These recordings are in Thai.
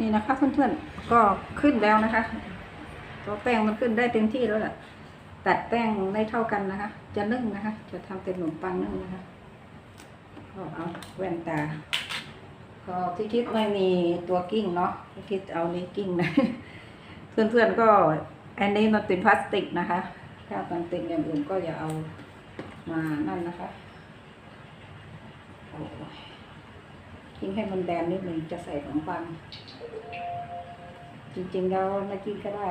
นี่นะคะเพื่อนๆก็ขึ้นแล้วนะคะตัวแป้งมันขึ้นได้เต็มที่แล้วแหละตัดแป้งไม่เท่ากันนะคะ จะนึ่งนะคะ จะทำเป็นขนมปังนึ่งนะคะก็เอาแว่นตาก็ที่คิดไม่มีตัวกิ้งเนาะที่คิดเอานี้กิ้งนะเพื่อนๆก็อันนี้มันเป็นพลาสติกนะคะ ถ้ามันเป็นอย่างอื่นก็อย่าเอามานั่นนะคะโอ้ย ทิ้งให้มันแบนนิดหนึ่งจะใส่ขนมปัง จริงๆแล้วไม่กินก็ได้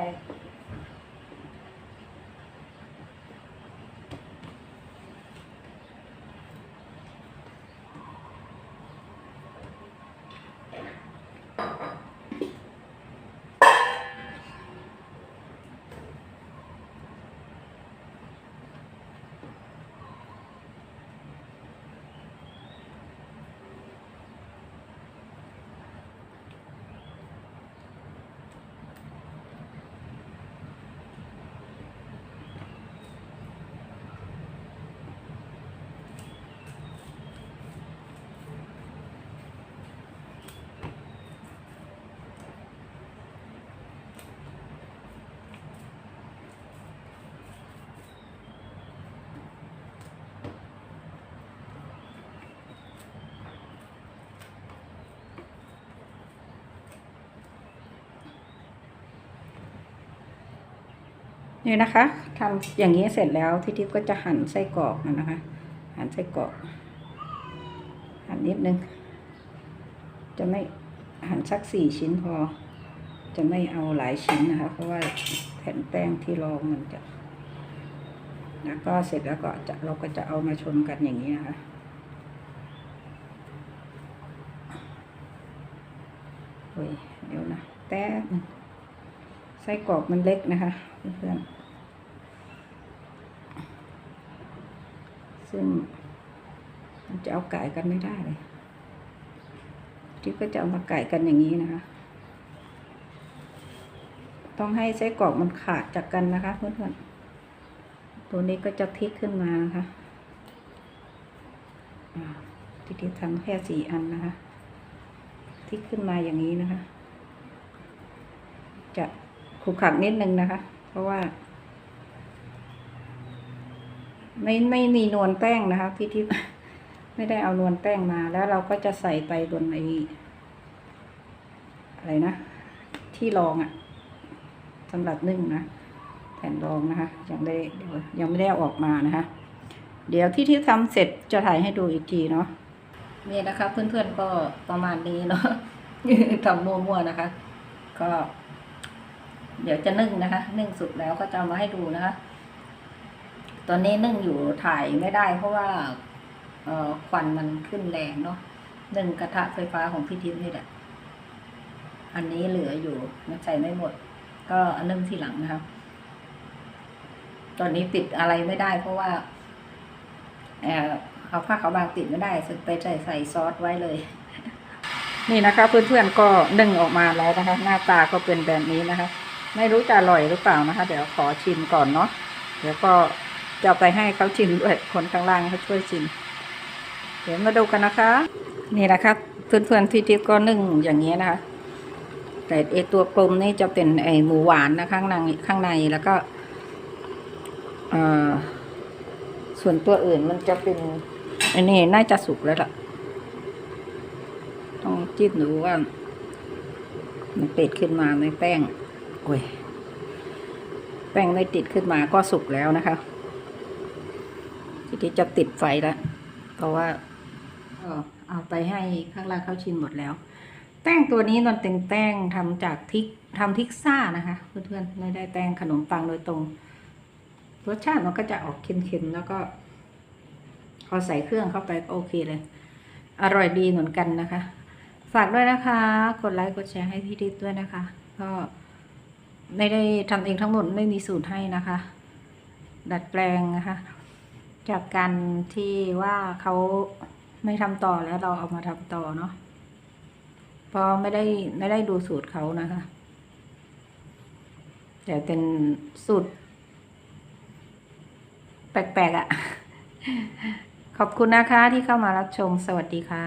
นี่นะคะทำอย่างนี้เสร็จแล้วพี่ทิพย์ก็จะหั่นไส้กรอกนะคะ หั่นไส้กรอก หั่นนิดนึง จะไม่หั่นสักสี่ชิ้นพอ จะไม่เอาหลายชิ้นนะคะ เพราะว่าแผ่นแป้งที่รองมันจะ แล้วก็เสร็จแล้วก็จะเราก็จะเอามาชนกันอย่างนี้นะคะโอ้ยเดี๋ยวนะแป๊บนึง ไส้กรอกมันเล็กนะคะเพื่อนๆซึ่งมันจะเอาไก่กันไม่ได้เลยที่ก็จะเอามาไก่กันอย่างนี้นะคะ ต้องให้ไส้กรอกมันขาดจากกันนะคะ เพื่อนๆ ตัวนี้ก็จะพลิกขึ้นมานะคะอ่าที่ที่ทำแค่สี่อันนะคะพลิกขึ้นมาอย่างนี้นะคะ จะ ขรุขระนิดนึงนะคะ เพราะว่า ไม่ไม่มีนวลแป้งนะคะ พี่ทิพย์ไม่ได้เอานวลแป้งมา แล้วเราก็จะใส่ไปบนไออะไรนะ ที่รองอะ่ะสำหรับนึ่งนะแผ่นรองนะคะ ยังได้เดี๋ยวยังไม่ได้ออกมานะคะ เดี๋ยวที่ที่ทำเสร็จจะถ่ายให้ดูอีกทีเนาะนี่นะคะ เพื่อนๆก็ประมาณนี้เนาะทำมั่วๆนะคะ ก็ เดี๋ยวจะนึ่งนะคะ นึ่งสุกแล้วก็จะมาให้ดูนะคะ ตอนนี้นึ่งอยู่ถ่ายไม่ได้เพราะว่าควันมันขึ้นแรงเนาะนึ่งกระทะไฟฟ้าของพี่ทิพย์นี่แหละ อันนี้เหลืออยู่มันใส่ไม่หมด ก็อันนึ่งทีหลังนะคะตอนนี้ติดอะไรไม่ได้ เพราะว่าเอ่อเอาผ้าขาวบางติดไม่ได้สึกไปใส่ใส่ซอสไว้เลย นี่นะคะเพื่อนๆก็นึ่งออกมาแล้วนะคะ หน้าตาก็เป็นแบบนี้นะคะ ไม่รู้จะอร่อยหรือเปล่านะคะ เดี๋ยวขอชิมก่อนเนาะเดี๋ยวก็จะไปให้เขาชิมด้วยคนข้างล่างเขาช่วยชิม เดี๋ยวมาดูกันนะคะ นี่นะคะเพื่อนๆพี่ทิพย์ก็นึ่งอย่างนี้นะคะ แต่ไอตัวกลมนี่จะเป็นไอหมูหวานนะข้างในข้างในแล้วก็อ่อส่วนตัวอื่นมันจะเป็นอันนี้น่าจะสุกแล้วล่ะ ต้องจิ้มดูว่า มันติดขึ้นมาในแป้ง อ้ยแป้งไม่ติดขึ้นมาก็สุกแล้วนะคะ ทีนี้จะติดไฟแล้วเพราะว่าเอาไปให้ข้างล่างเขาชิมหมดแล้ว แป้งตัวนี้มันเป็นแป้งทำจากทิกทำทิกซ่านะคะ เพื่อนๆไม่ได้แป้งขนมปังโดยตรงรสชาติมันก็จะออกเค็มๆแล้วก็พอใส่เครื่องเข้าไปก็โอเคเลย อร่อยดีเหมือนกันนะคะ ฝากด้วยนะคะ กดไลค์กดแชร์ให้พี่ทิพย์ด้วยนะคะ ก็ ไม่ได้ทำเองทั้งหมดไม่มีสูตรให้นะคะ ดัดแปลงนะคะ จากการที่ว่าเขาไม่ทำต่อแล้วเราเอามาทำต่อเนาะพราะไม่ได้ไม่ได้ดูสูตรเขานะคะ แต่เป็นสูตร แปลกๆอะ่ะ ขอบคุณนะคะที่เข้ามารับชมสวัสดีค่ะ